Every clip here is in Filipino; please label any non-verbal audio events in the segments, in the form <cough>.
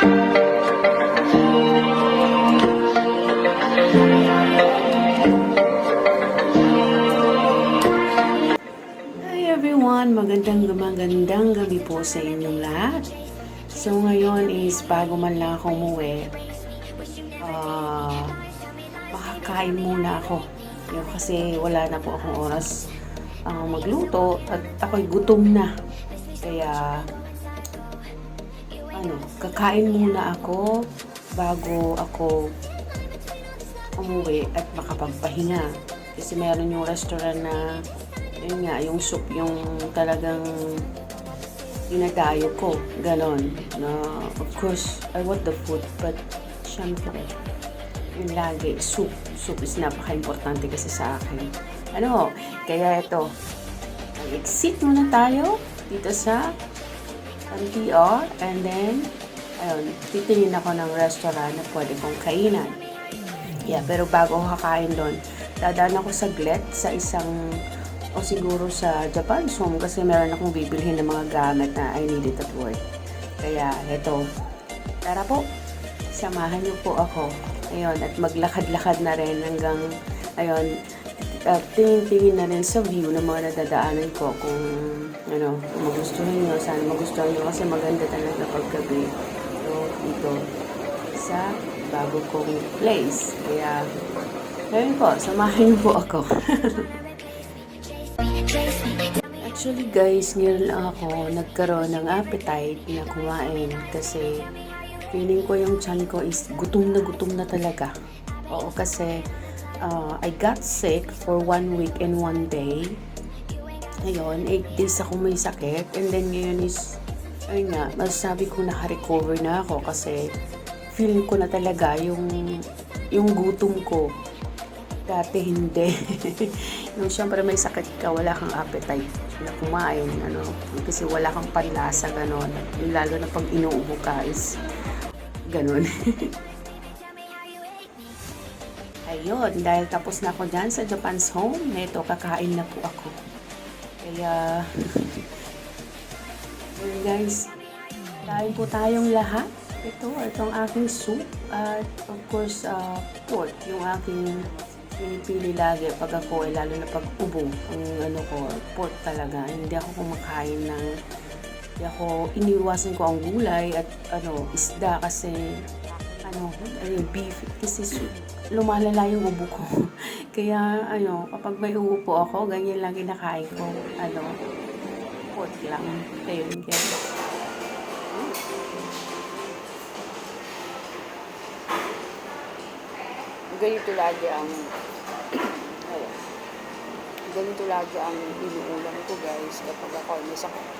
Everyone! Magandang magandang gabi po sa inyong lahat. So ngayon is bago man lang ako umuwi, ah makakain muna ako. Yung kasi wala na po akong oras ah, magluto at ako'y gutom na. Kaya ano, kakain muna ako bago ako umuwi at makapagpahinga. Kasi meron yung restaurant na yun nga, yung soup, yung talagang dinadayo ko, ganon. Na, of course, I want the food, but syempre, yung lagi, soup. Soup is napaka-importante kasi sa akin. Ano, kaya ito, exit muna tayo dito sa MTR and then, ayun, titingin ako ng restaurant na pwede kong kainan. Yeah, pero bago ako kakain doon, dadaan ako saglit sa isang o siguro sa Japan's Home kasi meron akong bibilhin ng mga gamit na I need it at work. Kaya eto, tara po, samahan niyo po ako. Ayun, at maglakad-lakad na rin hanggang, ayun, uh, tingin-tingin na rin sa view ng mga nadadaanan ko kung, ano, kung magustuhan niyo, sana magustuhan niyo kasi maganda talaga paggabi. So, dito, sa bago kong place. Kaya, ayun po, samahan niyo po ako. <laughs> Actually guys, ngayon lang ako nagkaroon ng appetite na kumain kasi feeling ko yung chan ko is gutom na gutom na talaga. Oo, kasi uh, I got sick for one week and one day. Ayun, 8 days ako may sakit and then ngayon is, ayun nga, masasabi ko naka-recover na ako kasi feeling ko na talaga yung yung gutom ko Dati hindi. <laughs> yung syempre may sakit ka, wala kang appetite na kumain, ano, kasi wala kang panlasa, gano'n. Lalo na pag inuubo ka is gano'n. <laughs> Ayun, dahil tapos na ako dyan sa Japan's Home, neto, kakain na po ako. Kaya, yun guys, kain po tayong lahat. Ito, itong aking soup at of course, uh, pork, yung aking pinipili lagi pag ako ay lalo na pag ubo. Ang ano ko pork talaga. Hindi ako kumakain ng hindi ako iniwasan ko ang gulay at ano isda kasi ano beef. Kasi su- lumalala yung ubo ko. <laughs> Kaya ano kapag may ubo po ako ganyan lang kinakain ko ano pork lang. Ayun guys ganito lagi ang <clears throat> ganito lagi ang inuulam ko guys kapag ako ay may sakit.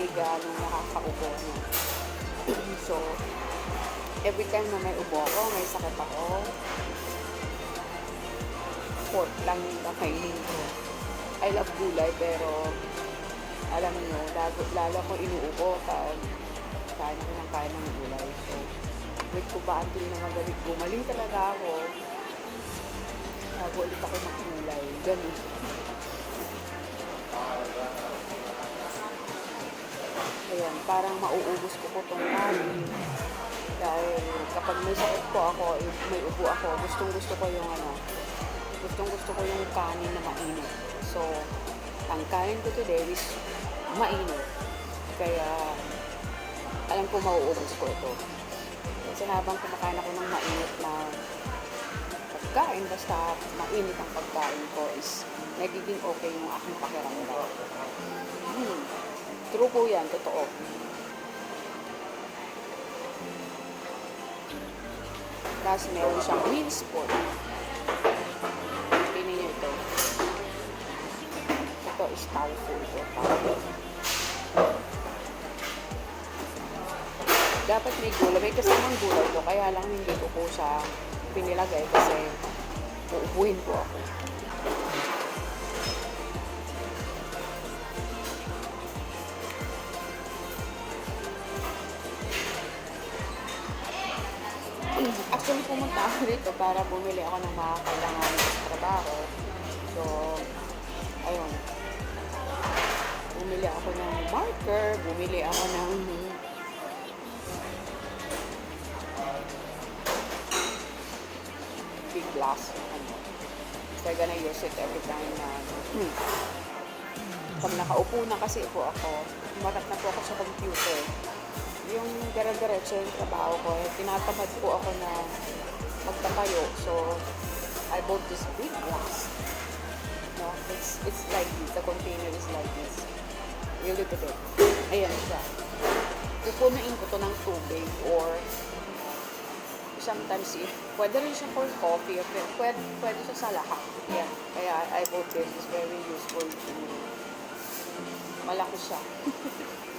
Hindi gaano nakakaubo. No? so, every time na may ubo ako, may sakit ako, pork lang yung kakainin ko. I love gulay, pero alam niyo, lalo, lalo ko inuubo pag kain ako ng kain ng gulay. So, wait ko ba until na magaling gumaling talaga ako, bago ulit ako magulay. Ganun. Ayan, parang mauubos ko po itong kanin. Dahil kapag may sakit po ako, eh, may ubo ako, gustong gusto ko yung ano, gustong gusto ko yung kanin na mainit. So, ang kanin ko today is mainit. Kaya, alam ko mauubos ko ito. Kasi habang kumakain ako ng mainit na pagkain, basta mainit ang pagkain ko is nagiging okay yung aking pakiramdam. Hmm. True po yan, totoo. Tapos meron siyang wheel sport. Tingnan niyo ito. Ito is tofu. Ito. Dapat may gulay. May kasamang gulay to. Kaya lang hindi ko po siya pinilagay kasi Uubuhin po ako. Actually, pumunta ako dito para bumili ako ng mga kailangan sa trabaho. So, ayun. Bumili ako ng marker, bumili ako ng big glass. Ano. I'm gonna use it every time na hmm. pag nakaupo na kasi po ako, umarap na po ako sa computer. Yung dire-diretso yung trabaho ko, eh, tinatamad po ako na magtatayo. So, I bought this big glass. No, it's, it's like this. The container is like this. You look at it. Ayan siya. Pupunuin ko to ng tubig or sometimes if pwede rin siya for coffee or pwede, pwede siya sa lahat. Yeah. Kaya I bought this. It's very useful to me. Malaki siya. <laughs>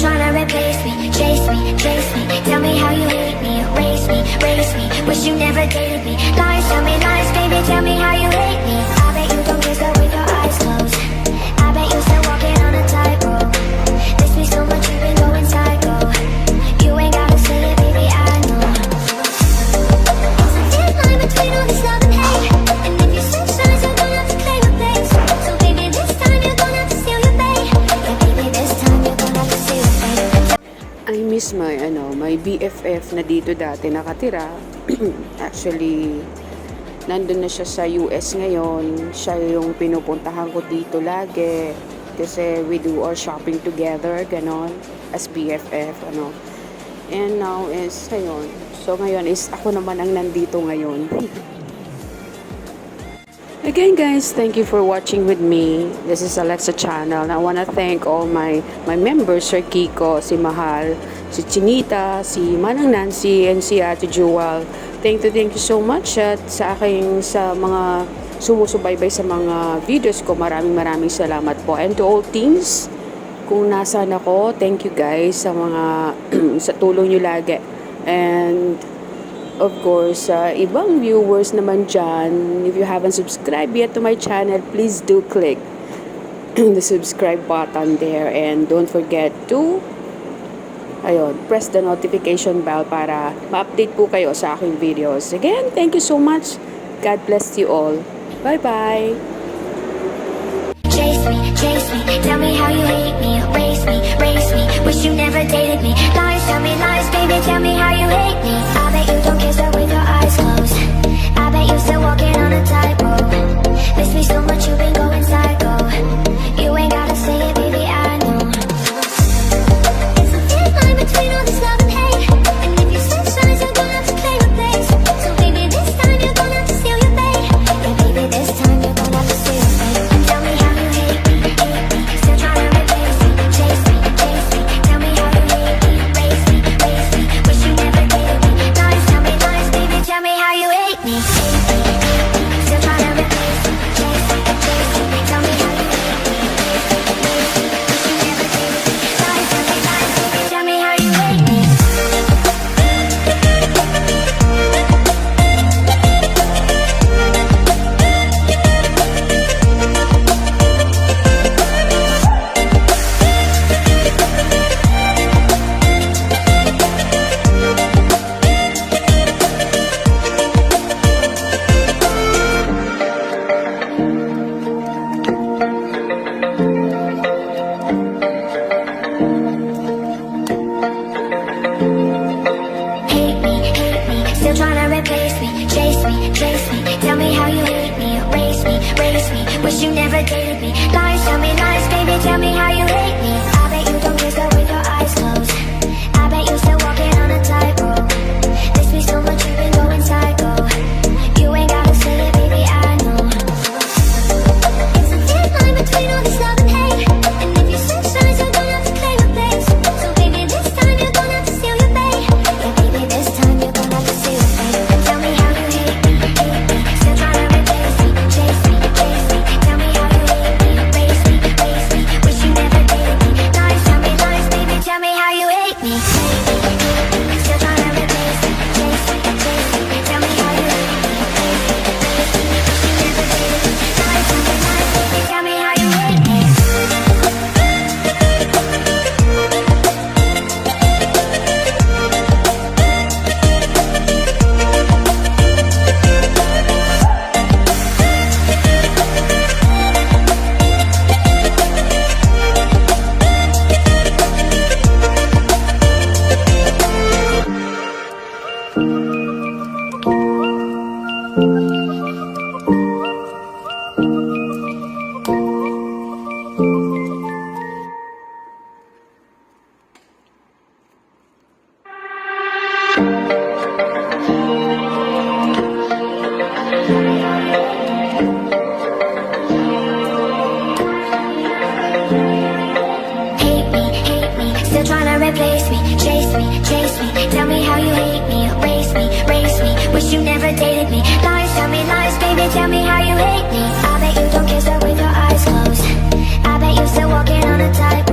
trying to replace me Chase me, chase me, tell me how you hate me Erase me, race me, wish you never dated me. Lies, tell me lies, baby, tell me how you hate me BFF na dito dati nakatira. <clears throat> Actually, nandun na siya sa US ngayon. Siya yung pinupuntahan ko dito lagi. Kasi we do our shopping together, ganon, as BFF, ano. And now is, ngayon. So, ngayon is ako naman ang nandito ngayon. <laughs> Again guys, thank you for watching with me. This is Alexa Channel. I want to thank all my my members, Sir Kiko, si Mahal, si Chinita, si Manang Nancy, and si Ate Jewel. Thank you, thank you so much at sa aking sa mga sumusubaybay sa mga videos ko. Maraming maraming salamat po. And to all teams, kung nasaan ako, thank you guys sa mga <clears throat> sa tulong nyo lagi. And of course, sa ibang viewers naman dyan, if you haven't subscribed yet to my channel, please do click <clears throat> the subscribe button there and don't forget to ayun, press the notification bell para ma-update po kayo sa aking videos. Again, thank you so much. God bless you all. Bye-bye! Chase me, chase me, tell me how you hate me. Erase me, race me, wish you never dated me. Lies, tell me lies, baby, tell me how you hate me. I bet you don't kiss her with your eyes closed. I bet you still walking on a tightrope. Miss me so much, you've been going walking on a tight